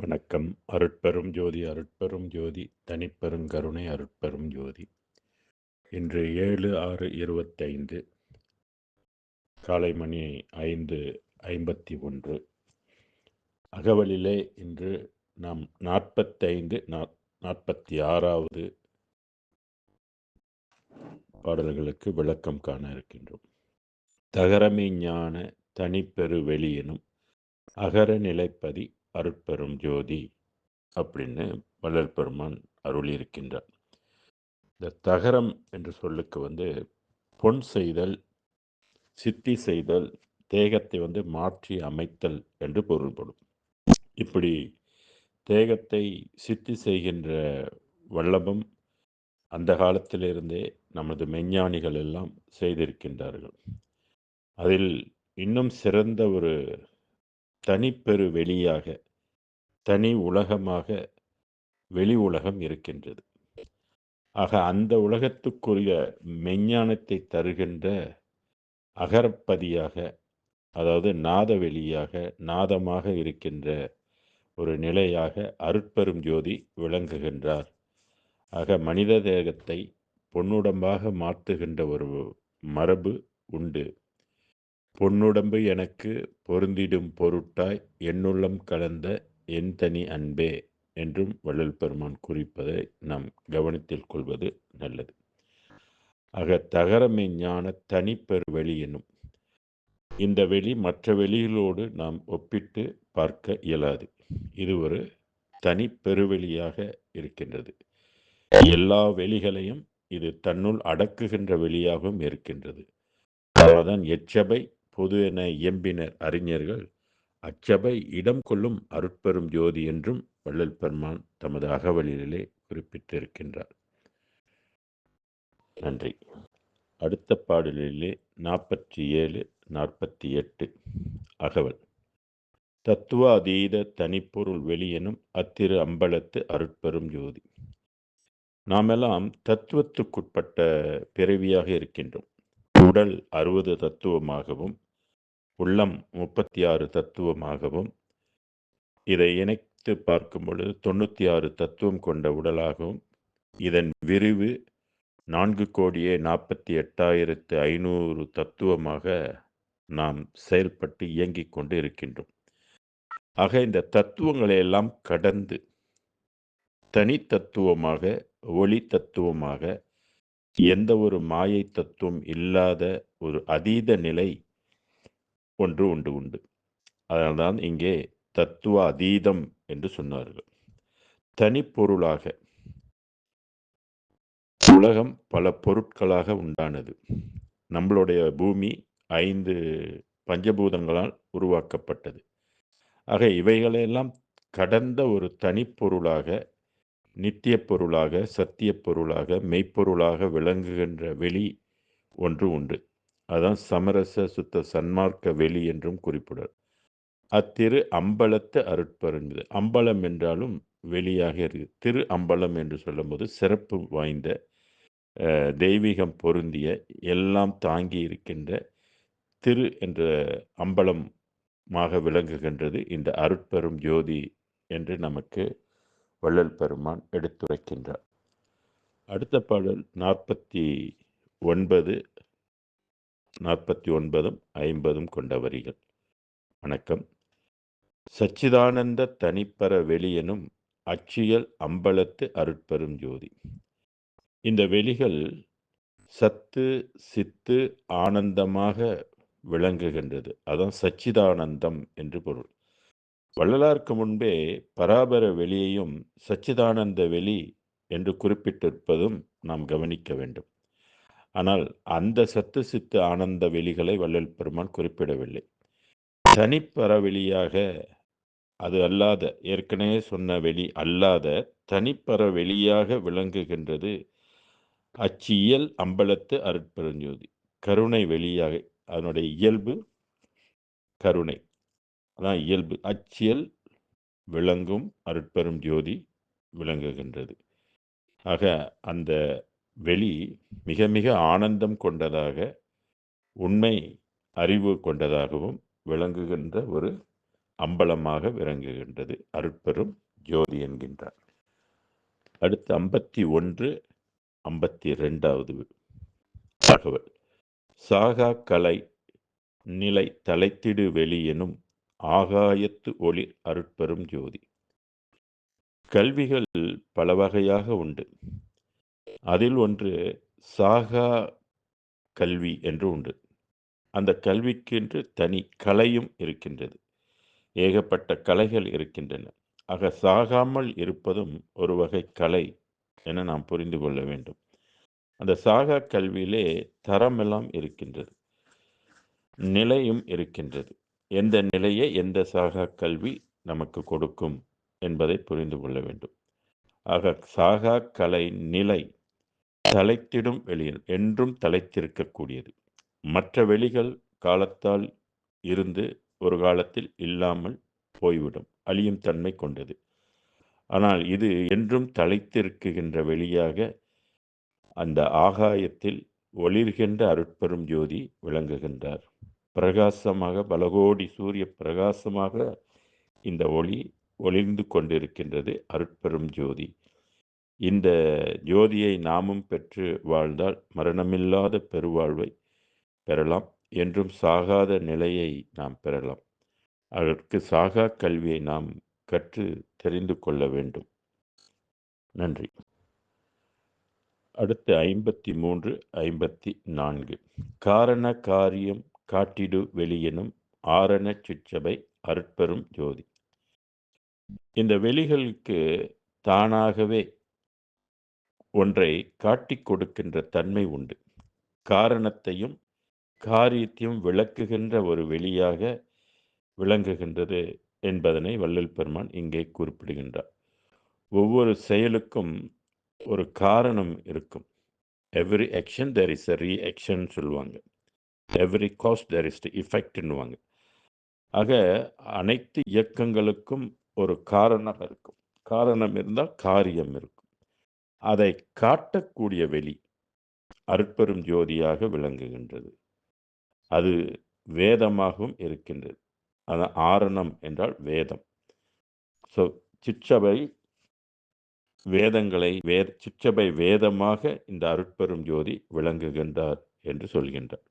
வணக்கம். அருட்பெரும் ஜோதி அருட்பெரும் ஜோதி தனிப்பெருங்கருணை அருட்பெரும் ஜோதி. இன்று ஏழு ஆறு இருபத்தைந்து காலை மணி ஐந்து ஐம்பத்தி ஒன்று. அகவலிலே இன்று நாம் நாற்பத்தைந்து நாற்பத்தி ஆறாவது பாடல்களுக்கு விளக்கம் காண இருக்கின்றோம். தகரமை ஞான தனிப்பெரு வெளியினும் அகர நிலைப்பதி அருட்பெரும் ஜோதி அப்படின்னு வள்ளல் பெருமான் அருளியிருக்கின்றார். இந்த தகரம் என்ற சொல்லுக்கு வந்து பொன் செய்தல் சித்தி செய்தல் தேகத்தை வந்து மாற்றி அமைத்தல் என்று பொருள்படும். இப்படி தேகத்தை சித்தி செய்கின்ற வல்லபம் அந்த காலத்திலிருந்தே நமது மெஞ்ஞானிகள் எல்லாம் செய்திருக்கின்றார்கள். அதில் இன்னும் சிறந்த ஒரு தனிப்பெரு வெளியாக தனி உலகமாக வெளி உலகம் இருக்கின்றது. ஆக அந்த உலகத்துக்குரிய மெஞ்ஞானத்தை தருகின்ற அகரப்பதியாக அதாவது நாத வெளியாக நாதமாக இருக்கின்ற ஒரு நிலையாக அருட்பெரும் ஜோதி விளங்குகின்றார். ஆக மனித தேகத்தை பொன்னுடம்பாக மாற்றுகின்ற ஒரு மரபு உண்டு. பொன்னுடம்பு எனக்கு பொருந்திடும் பொருட்டாய் என்னுள்ளம் கலந்த என் தனி அன்பே என்றும் வள்ளல் பெருமான் குறிப்பதை நாம் கவனத்தில் கொள்வது நல்லது. ஆக தகரமை ஞான தனிப்பெரு வெளி எனும் இந்த வெளி மற்ற வெளிகளோடு நாம் ஒப்பிட்டு பார்க்க இயலாது. இது ஒரு தனி பெருவெளியாக இருக்கின்றது. எல்லா வெளிகளையும் இது தன்னுள் அடக்குகின்ற வெளியாகவும் இருக்கின்றது. அதான் எச்சபை பொது என இயம்பினர் அறிஞர்கள் அச்சபை இடம் கொள்ளும் அருட்பெரும் ஜோதி என்றும் வள்ளல் பெருமான் தமது அகவலிலே குறிப்பிட்டிருக்கின்றார். நன்றி. அடுத்த பாடலிலே நாற்பத்தி ஏழு நாற்பத்தி எட்டு அகவல். தத்துவாதீத தனிப்பொருள் வெளியெனும் அத்திரு அம்பலத்து அருட்பெரும் ஜோதி. நாமெல்லாம் தத்துவத்துக்குட்பட்ட பிறவியாக இருக்கின்றோம். உடல் அறுபது தத்துவமாகவும் உள்ளம் முப்பத்தி ஆறு தத்துவமாகவும் இதை இணைத்து பார்க்கும் பொழுது தொண்ணூற்றி ஆறு தத்துவம் கொண்ட உடலாகவும் இதன் விரிவு நான்கு கோடியே நாற்பத்தி எட்டாயிரத்து ஐநூறு தத்துவமாக நாம் செயல்பட்டு இயங்கிக் கொண்டு இருக்கின்றோம். ஆக இந்த தத்துவங்களை எல்லாம் கடந்து தனி தத்துவமாக ஒளி தத்துவமாக எந்த ஒரு மாயை தத்துவம் இல்லாத ஒரு அதீத நிலை ஒன்று உண்டு உண்டு. அதனால்தான் இங்கே தத்துவ அதீதம் என்று சொன்னார்கள். தனிப்பொருளாக உலகம் பல பொருட்களாக உண்டானது. நம்மளுடைய பூமி ஐந்து பஞ்சபூதங்களால் உருவாக்கப்பட்டது. ஆக இவைகளெல்லாம் கடந்த ஒரு தனிப்பொருளாக நித்திய பொருளாக சத்திய பொருளாக மெய்ப்பொருளாக விளங்குகின்ற வெளி ஒன்று உண்டு. அதுதான் சமரச சுத்த சன்மார்க்க வெளி என்றும் குறிப்பிடார் அத்திரு அம்பலத்து அருட்பருங்குது. அம்பலம் என்றாலும் வெளியாக இருக்குது திரு அம்பலம் என்று சொல்லும்போது சிறப்பு வாய்ந்த தெய்வீகம் பொருந்திய எல்லாம் தாங்கி இருக்கின்ற திரு என்ற அம்பலமாக விளங்குகின்றது இந்த அருட்பெரும் ஜோதி என்று நமக்கு வள்ளல் பெருமான் எடுத்துரைக்கின்றார். அடுத்த பாடல் நாற்பத்தி ஒன்பது நாற்பத்தி ஒன்பதும் ஐம்பதும் கொண்ட வரிகள். வணக்கம். சச்சிதானந்த தனிப்பர வெளியெனும் அச்சியல் அம்பலத்து அருட்பெரும் ஜோதி. இந்த வெளிகள் சத்து சித்து ஆனந்தமாக விளங்குகின்றது. அதான் சச்சிதானந்தம் என்று பொருள். வள்ளலாருக்கு முன்பே பராபர வெளியையும் சச்சிதானந்த வெளி என்று குறிப்பிட்டிருப்பதும் நாம் கவனிக்க வேண்டும். ஆனால் அந்த சத்து சித்து ஆனந்த வெளிகளை வள்ளல் பெருமான் குறிப்பிடவில்லை. தனிப்பற வெளியாக அது அல்லாத ஏற்கனவே சொன்ன வெளி அல்லாத தனிப்பற வெளியாக விளங்குகின்றது அச்சியல் அம்பலத்து அருட்பெருஞ்சோதி. கருணை வெளியாக அதனுடைய இயல்பு கருணை. அதான் இயல்பு. அச்சியல் விளங்கும் அருட்பெரும் ஜோதி விளங்குகின்றது. ஆக அந்த வெளி மிக மிக ஆனந்தம் கொண்டதாக உண்மை அறிவு கொண்டதாகவும் விளங்குகின்ற ஒரு அம்பலமாக விளங்குகின்றது. அருட்பெரும் ஜோதி என்கின்றார். அடுத்து ஐம்பத்தி ஒன்று ஐம்பத்தி ரெண்டாவது தகவல். சாகா கலை நிலை தலைத்திடு வெளி எனும் ஆகாயத்து ஒளி அருட்பெரும் ஜோதி. கல்விகள் பல வகையாக உண்டு. அதில் ஒன்று சாகா கல்வி என்று உண்டு. அந்த கல்விக்கென்று தனி கலையும் இருக்கின்றது. ஏகப்பட்ட கலைகள் இருக்கின்றன. ஆக சாகாமல் இருப்பதும் ஒரு வகை கலை என நாம் புரிந்து கொள்ள வேண்டும். அந்த சாகா கல்வியிலே தரமெல்லாம் இருக்கின்றது. நிலையும் இருக்கின்றது. எந்த நிலையை எந்த சாகா கல்வி நமக்கு கொடுக்கும் என்பதை புரிந்து கொள்ள வேண்டும். ஆக சாகா கலை நிலை தலைத்திடும் வெளியில் என்றும் தலைத்திருக்கக்கூடியது. மற்ற வெளிகள் காலத்தால் இருந்து ஒரு காலத்தில் இல்லாமல் போய்விடும் அழியும் தன்மை கொண்டது. ஆனால் இது என்றும் தலைத்திருக்குகின்ற வெளியாக அந்த ஆகாயத்தில் ஒளிர்கின்ற அருட்பெரும் ஜோதி விளங்குகின்றார். பிரகாசமாக பலகோடி சூரிய பிரகாசமாக இந்த ஒளி ஒளிர்ந்து கொண்டிருக்கின்றது அருட்பெரும் ஜோதி. இந்த ஜோதியை நாமும் பெற்று வாழ்ந்தால் மரணமில்லாத பெருவாழ்வை பெறலாம் என்றும் சாகாத நிலையை நாம் பெறலாம். அதற்கு சாகா கல்வியை நாம் கற்று தெரிந்து கொள்ள வேண்டும். நன்றி. அடுத்து ஐம்பத்தி மூன்று ஐம்பத்தி நான்கு காரண காரியம் காட்டிடு வெளியெனும் ஆரண சிற்றபை அருட்பெரும் ஜோதி. இந்த வெளிகளுக்கு தானாகவே ஒன்றை காட்டிக் கொடுக்கின்ற தன்மை உண்டு. காரணத்தையும் காரியத்தையும் விளக்குகின்ற ஒரு வெளியாக விளங்குகின்றது என்பதனை வள்ளல் பெருமான் இங்கே குறிப்பிடுகின்றார். ஒவ்வொரு செயலுக்கும் ஒரு காரணம் இருக்கும். Every action there is a reaction சொல்லுவாங்க. எவ்ரி காஸ்ட் தெர் இஸ் இஃபெக்ட்ன்னுவாங்க ஆக அனைத்து இயக்கங்களுக்கும் ஒரு காரணம் இருக்கும். காரணம் இருந்தால் காரியம் இருக்கும். அதை காட்டக்கூடிய வெளி அருட்பெரும் ஜோதியாக விளங்குகின்றது. அது வேதமாகவும் இருக்கின்றது. அதான் ஆரணம் என்றால் வேதம். ஸோ சிற்றபை வேதங்களை வே சிற்றபை வேதமாக இந்த அருட்பெரும் ஜோதி விளங்குகின்றார் என்று சொல்கின்றார்.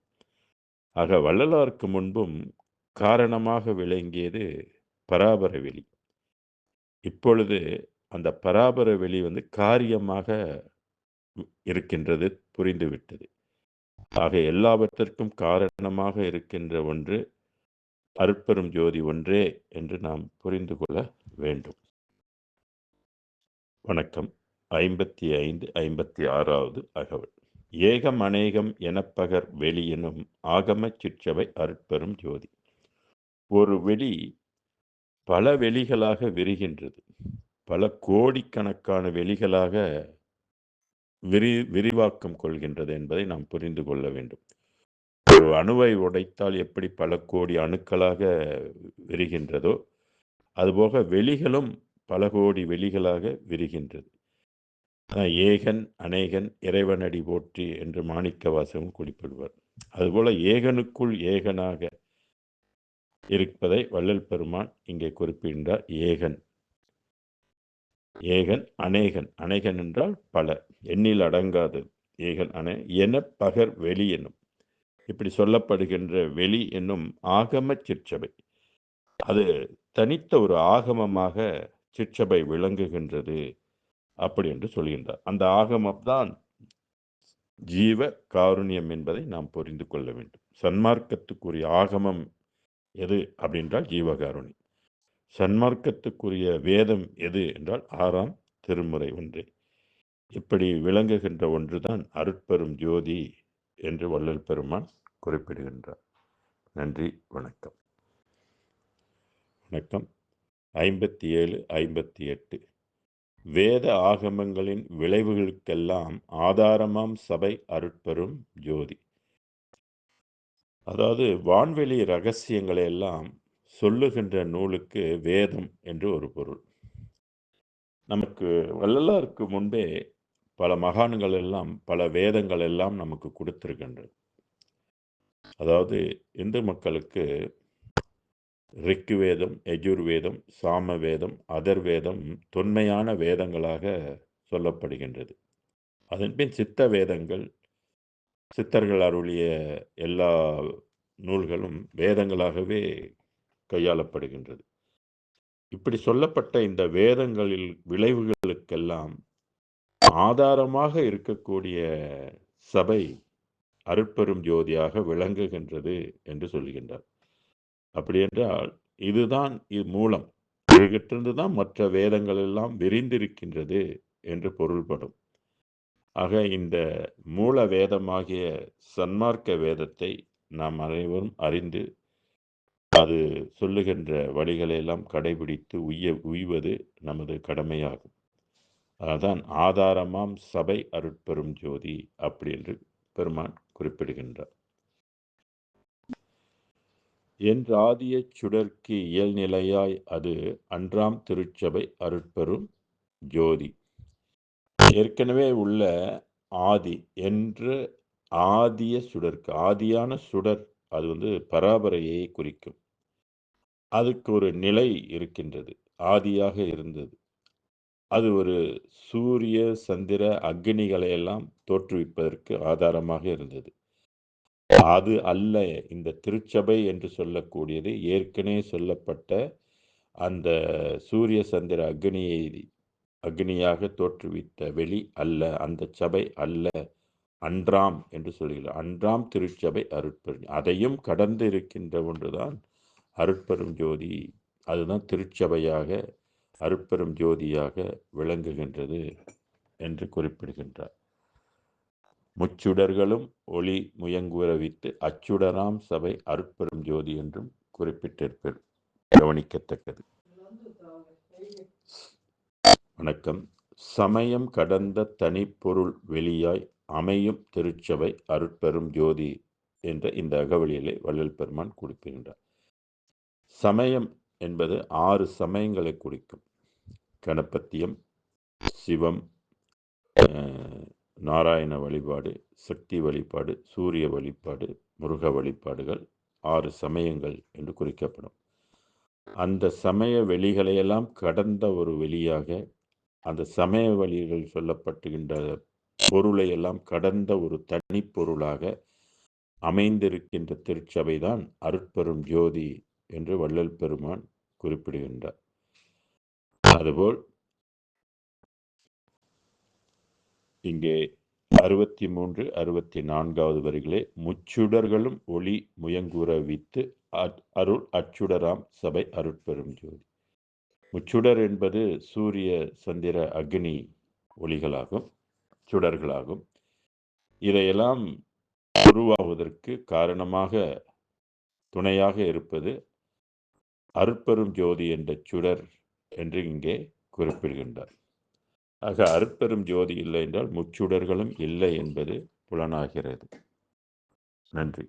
ஆக வள்ளலாருக்கு முன்பும் காரணமாக விளங்கியது பராபர வெளி. இப்பொழுது அந்த பராபர வெளி வந்து காரியமாக இருக்கின்றது புரிந்துவிட்டது. ஆக எல்லாவற்றிற்கும் காரணமாக இருக்கின்ற ஒன்று அருட்பெரும் ஜோதி ஒன்றே என்று நாம் புரிந்து கொள்ள வேண்டும். வணக்கம். ஐம்பத்தி ஐந்து ஐம்பத்தி ஆறாவது அகவல். ஏகம் அநேகம் எனப்பகர் வெளியினும் ஆகம சிற்றவை அருட்பெரும் ஜோதி. ஒரு வெளி பல வெளிகளாக விரிகின்றது. பல கோடிக்கணக்கான வெளிகளாக விரி விரிவாக்கம் கொள்கின்றது என்பதை நாம் புரிந்து கொள்ள வேண்டும். ஒரு அணுவை உடைத்தால் எப்படி பல கோடி அணுக்களாக விரிகின்றதோ அதுபோக வெளிகளும் பல கோடி வெளிகளாக விரிகின்றது. ஏகன் அநேகன் இறைவனடி போற்றி என்று மாணிக்க வாசகம் குறிப்பிடுவார். அதுபோல ஏகனுக்குள் ஏகனாக இருப்பதை வள்ளல் பெருமான் இங்கே குறிப்பிடுகின்றார். ஏகன். ஏகன் அநேகன் அநேகன் என்றால் பல எண்ணில் அடங்காது. ஏகன் அணே என பகர் வெளி என்னும். இப்படி சொல்லப்படுகின்ற வெளி என்னும் ஆகம சிற்சபை. அது தனித்த ஒரு ஆகமமாக சிற்சபை விளங்குகின்றது அப்படி என்று சொல்கின்றார். அந்த ஆகமம் தான் ஜீவ காருண்யம் என்பதை நாம் புரிந்து கொள்ள வேண்டும். சன்மார்க்கத்துக்குரிய ஆகமம் எது அப்படின்றால் ஜீவகாருண்யம். சன்மார்க்கத்துக்குரிய வேதம் எது என்றால் ஆறாம் திருமுறை ஒன்று. இப்படி விளங்குகின்ற ஒன்றுதான் அருட்பெரும் ஜோதி என்று வள்ளல் பெருமான் குறிப்பிடுகின்றார். நன்றி வணக்கம். வணக்கம். ஐம்பத்தி ஏழு ஐம்பத்தி எட்டு வேத ஆகமங்களின் விளைவுகளுக்கெல்லாம் ஆதாரமாம் சபை அருட்பெரும் ஜோதி. அதாவது வான்வெளி ரகசியங்களை எல்லாம் சொல்லுகின்ற நூலுக்கு வேதம் என்று ஒரு பொருள். நமக்கு வள்ளலாருக்கு முன்பே பல மகான்கள் எல்லாம் பல வேதங்கள் எல்லாம் நமக்கு கொடுத்திருக்கின்றது. அதாவது இந்து மக்களுக்கு ரிக்கு வேதம் எஜுர்வேதம் சாம வேதம் அதர் வேதம் தொன்மையான வேதங்களாக சொல்லப்படுகின்றது. அதன்பின் சித்த வேதங்கள் சித்தர்கள் அருளிய எல்லா நூல்களும் வேதங்களாகவே கையாளப்படுகின்றது. இப்படி சொல்லப்பட்ட இந்த வேதங்களில் விளைவுகளுக்கெல்லாம் ஆதாரமாக இருக்கக்கூடிய சபை அருட்பெரும் ஜோதியாக விளங்குகின்றது என்று சொல்கின்றார். அப்படி என்றால் இதுதான் இது மூலம் இதுகிட்டிருந்து தான் மற்ற வேதங்கள் எல்லாம் விரிந்திருக்கின்றது என்று பொருள்படும். ஆக இந்த மூல வேதமாகிய சன்மார்க்க வேதத்தை நாம் அனைவரும் அறிந்து அது சொல்லுகின்ற வழிகளையெல்லாம் கடைபிடித்து உய்ய உய்வது நமது கடமையாகும். அதான் ஆதாரமாம் சபை அருட்பெரும் ஜோதி அப்படி என்று பெருமான் குறிப்பிடுகின்றார். என்றாதிய சுடர்க்கு இயல்நிலையாய் அது அன்றாம் திருச்சபை அருட்பெரும் ஜோதி. ஏற்கனவே உள்ள ஆதி என்று ஆதிய சுடர்க்கு ஆதியான சுடர் அது வந்து பராபரையை குறிக்கும். அதுக்கு ஒரு நிலை இருக்கின்றது. ஆதியாக இருந்தது. அது ஒரு சூரிய சந்திர அக்னிகளை எல்லாம் தோற்றுவிப்பதற்கு ஆதாரமாக இருந்தது. அது அல்ல இந்த திருச்சபை என்று சொல்லக்கூடியது ஏற்கனவே சொல்லப்பட்ட அந்த சூரிய சந்திர அக்னியை அக்னியாக தோற்றுவித்த வெளி அல்ல அந்த சபை அல்ல அன்றாம் என்று சொல்கிறார் அன்றாம் திருச்சபை அருட்பெரும் அதையும் கடந்து இருக்கின்ற ஒன்றுதான் அருட்பெரும் ஜோதி. அதுதான் திருச்சபையாக அருட்பெரும் ஜோதியாக விளங்குகின்றது என்று குறிப்பிடுகின்றார். முச்சுடர்களும் ஒளி முயங்குறவித்து அச்சுடராம் சபை அருட்பெரும் ஜோதி என்றும் குறிப்பிட்டிருப்பர். கவனிக்கத்தக்கது. வணக்கம். சமயம் கடந்த தனிப்பொருள் வெளியாய் அமையும் திருச்சபை அருட்பெரும் ஜோதி என்ற இந்த அகவலியிலே வள்ளல் பெருமான் குறிப்பிடுகின்றார் சமயம் என்பது ஆறு சமயங்களை குறிக்கும். கணபத்தியம் சிவம் நாராயண வழிபாடு சக்தி வழிபாடு சூரிய வழிபாடு முருக வழிபாடுகள் ஆறு சமயங்கள் என்று குறிக்கப்படும். அந்த சமய வெளிகளையெல்லாம் கடந்த ஒரு வெளியாக அந்த சமய வழிகள் சொல்லப்பட்டுகின்ற பொருளை எல்லாம் கடந்த ஒரு தனி பொருளாக அமைந்திருக்கின்ற திருச்சபைதான் அருட்பெரும் ஜோதி என்று வள்ளல் பெருமான் குறிப்பிடுகின்றார். அதுபோல் இங்கே அறுபத்தி மூன்று அறுபத்தி நான்காவது வரிகளே முச்சுடர்களும் ஒளி முயங்குறவித்து அருள் அச்சுடராம் சபை அருட்பெரும் ஜோதி. முச்சுடர் என்பது சூரிய சந்திர அக்னி ஒளிகளாகும். சுடர்களாகும். இதையெல்லாம் உருவாவதற்கு காரணமாக துணையாக இருப்பது அருட்பெரும் ஜோதி என்ற சுடர் என்று இங்கே குறிப்பிடுகின்றார். ஆக அருட்பெரும் ஜோதி இல்லை என்றால் முச்சுடர்களும் இல்லை என்பது புலனாகிறது. நன்றி.